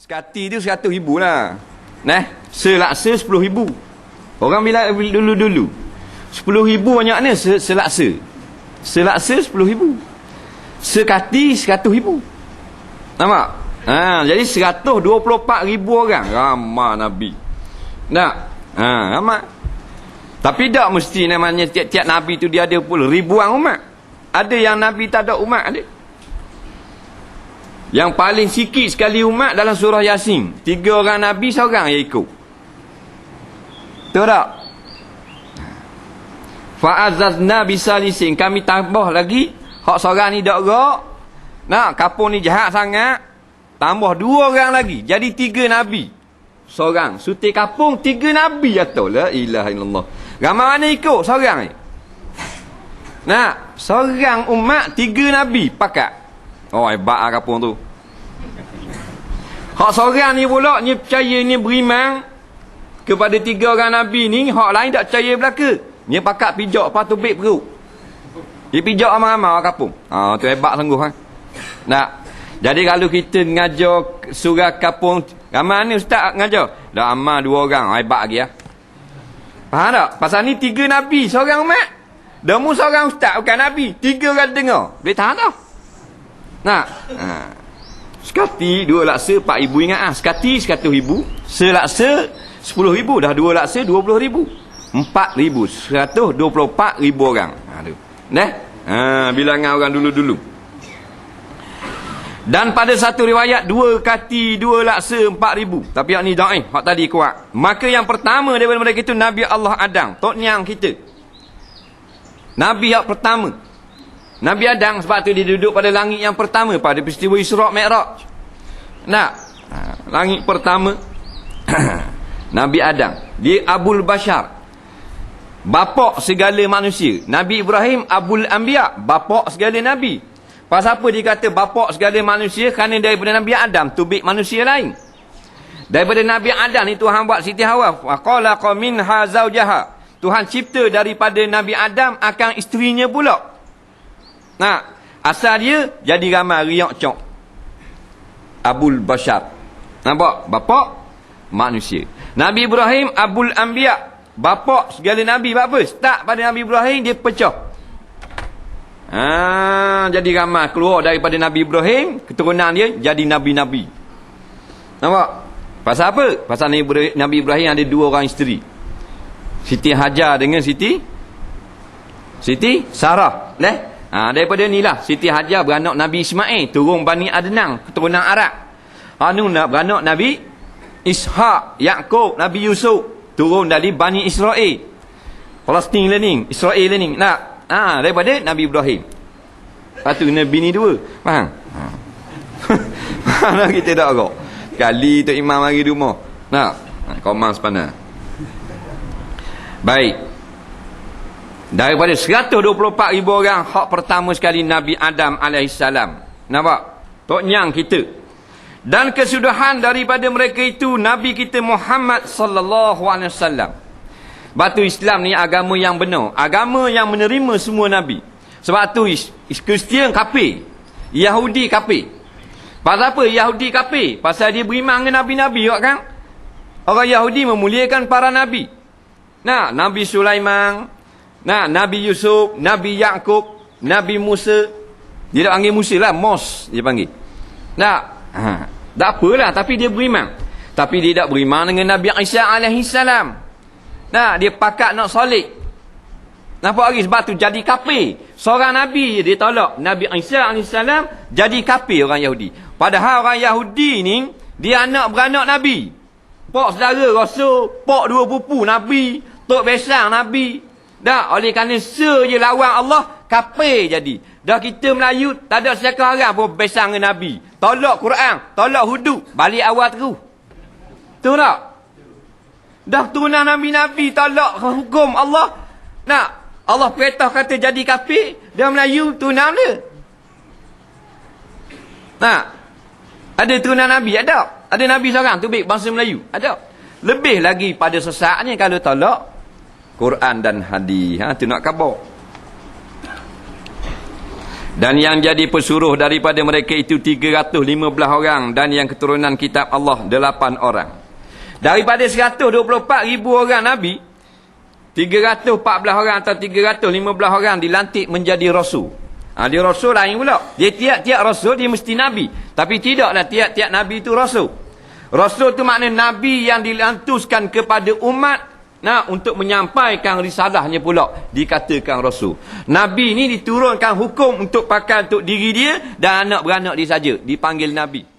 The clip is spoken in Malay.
Sekati tu seratus ribu lah. Nah, selaksa sepuluh ribu. Orang bila dulu-dulu. Sepuluh ribu banyaknya se selaksa. Selaksa sepuluh ribu. Sekati seratus ribu. Nampak? Ha, jadi seratus dua puluh empat ribu orang. Ramah Nabi. Tak? Ha, ramah. Tapi tak mesti namanya tiap-tiap Nabi tu dia ada pula ribuan umat. Ada yang Nabi tak ada umat ada. Yang paling sikit sekali umat dalam surah Yasin. Tiga orang Nabi, seorang yang ikut. Tahu tak? Fa'azazna bisalisin. Kami tambah lagi. Hak seorang ni gerak. Nak, kapung ni jahat sangat. Tambah dua orang lagi. Jadi tiga Nabi. Seorang. Suti kapung, tiga Nabi. Tahu lah. Ilah illallah. Ramai mana ikut? Seorang ni. Nak, seorang umat, tiga Nabi. Pakat. Oh hebat lah kapung tu. Hak seorang ni pula ni percaya ni beriman kepada tiga orang Nabi ni, hak lain tak percaya belaka. Ni pakat pijak apa tu beg perut. Dia pijak amal-amal orang kapung. Ha tu hebat sungguh kan. Nak. Jadi kalau kita ngajar surah kapung, ramai ni ustaz ngajar? Dah amal dua orang, hebat lagi ya. Faham tak? Pasal ni tiga Nabi, seorang umat. Demu seorang ustaz bukan Nabi, tiga orang dengar. Boleh tahan tak? Nak? Ha. Sekati dua laksa empat ribu ingat ah. Sekati seratus ribu. Selaksa sepuluh ribu. Dah dua laksa dua puluh ribu. Empat ribu. Seratus dua puluh empat ribu orang. Ha, tu. Nah? Ha, bilangan orang dulu-dulu. Dan pada satu riwayat dua kati dua laksa empat ribu. Tapi yang ni da'ih. Hak tadi kuat. Maka yang pertama daripada mereka itu Nabi Allah Adam. Tok Nyang kita. Nabi yang pertama. Nabi Adam sebab tu dia duduk pada langit yang pertama pada peristiwa Isra' Mi'raj. Nak? Ha, langit pertama Nabi Adam, dia Abul Bashar. Bapak segala manusia. Nabi Ibrahim Abul Anbiya, bapak segala nabi. Pasal apa dia kata bapak segala manusia? Kerana daripada Nabi Adam tubik manusia lain. Daripada Nabi Adam ni Tuhan buat Siti Hawa. Wa qala minha zaujaha. Tuhan cipta daripada Nabi Adam akan isterinya pula. Nah, asal dia jadi ramai riak cok. Abul Bashar. Nampak? Bapak manusia. Nabi Ibrahim Abul Anbiya. Bapak segala nabi buat apa? Start pada Nabi Ibrahim dia pecah. Ha, jadi ramai keluar daripada Nabi Ibrahim, keturunan dia jadi nabi-nabi. Nampak? Pasal apa? Pasal Nabi Ibrahim ada dua orang isteri. Siti Hajar dengan Siti Siti Sarah. Leh? Ha, daripada inilah Siti Hajar beranak Nabi Ismail turun Bani Adnan keturunan Arab. Anu nak beranak Nabi Ishak, Yakub, Nabi Yusuf turun dari Bani Israel. Palestin learning, Israel learning. Nak ha, daripada Nabi Ibrahim. Lepas tu Nabi ni dua. Faham? Ha. Mana kita tak kau? Kali tu imam mari di rumah. Nak? Ha, komang sepana. Baik. Daripada 124 ribu orang, hak pertama sekali Nabi Adam AS. Nampak? Tok nyang kita. Dan kesudahan daripada mereka itu, Nabi kita Muhammad sallallahu alaihi wasallam. Batu Islam ni agama yang benar. Agama yang menerima semua Nabi. Sebab tu Kristian kafir. Yahudi kafir. Pasal apa Yahudi kafir? Pasal dia beriman dengan Nabi-Nabi kan? Orang Yahudi memuliakan para Nabi. Nah, Nabi Sulaiman, nah, Nabi Yusuf, Nabi Yakub, Nabi Musa. Dia tak panggil Musa lah, Mos dia panggil. Nah, ha, tak apalah tapi dia beriman. Tapi dia tak beriman dengan Nabi Isa salam. Nah, dia pakat nak solik. Nampak lagi sebab tu jadi kafir. Seorang Nabi dia tolak. Nabi Isa AS jadi kafir orang Yahudi. Padahal orang Yahudi ni, dia anak beranak Nabi. Pak saudara rasul, pak dua pupu Nabi, tok besar Nabi. Dah, oleh kerana se je lawan Allah, kafir jadi. Dah kita Melayu, tak ada siapa orang pun besar dengan Nabi. Tolak Quran, tolak hudud, balik awal terus. Tahu tak? Dah turunan Nabi-Nabi tolak hukum Allah. Nak Allah perintah kata jadi kafir, dia Melayu turunan dia. Nak ada turunan Nabi ada. Ada Nabi seorang tu baik bangsa Melayu. Ada. Lebih lagi pada sesaknya kalau tolak Quran dan hadis. Ha tu nak khabar. Dan yang jadi pesuruh daripada mereka itu 315 orang. Dan yang keturunan kitab Allah 8 orang. Daripada 124 ribu orang Nabi, 314 orang atau 315 orang dilantik menjadi Rasul. Ha, dia Rasul lain pula. Dia tiap-tiap Rasul, dia mesti Nabi. Tapi tidaklah tiap-tiap Nabi itu Rasul. Rasul itu makna Nabi yang dilantuskan kepada umat Nah, untuk menyampaikan risalahnya pula dikatakan Rasul. Nabi ni diturunkan hukum untuk pakai untuk diri dia dan anak beranak dia saja dipanggil Nabi.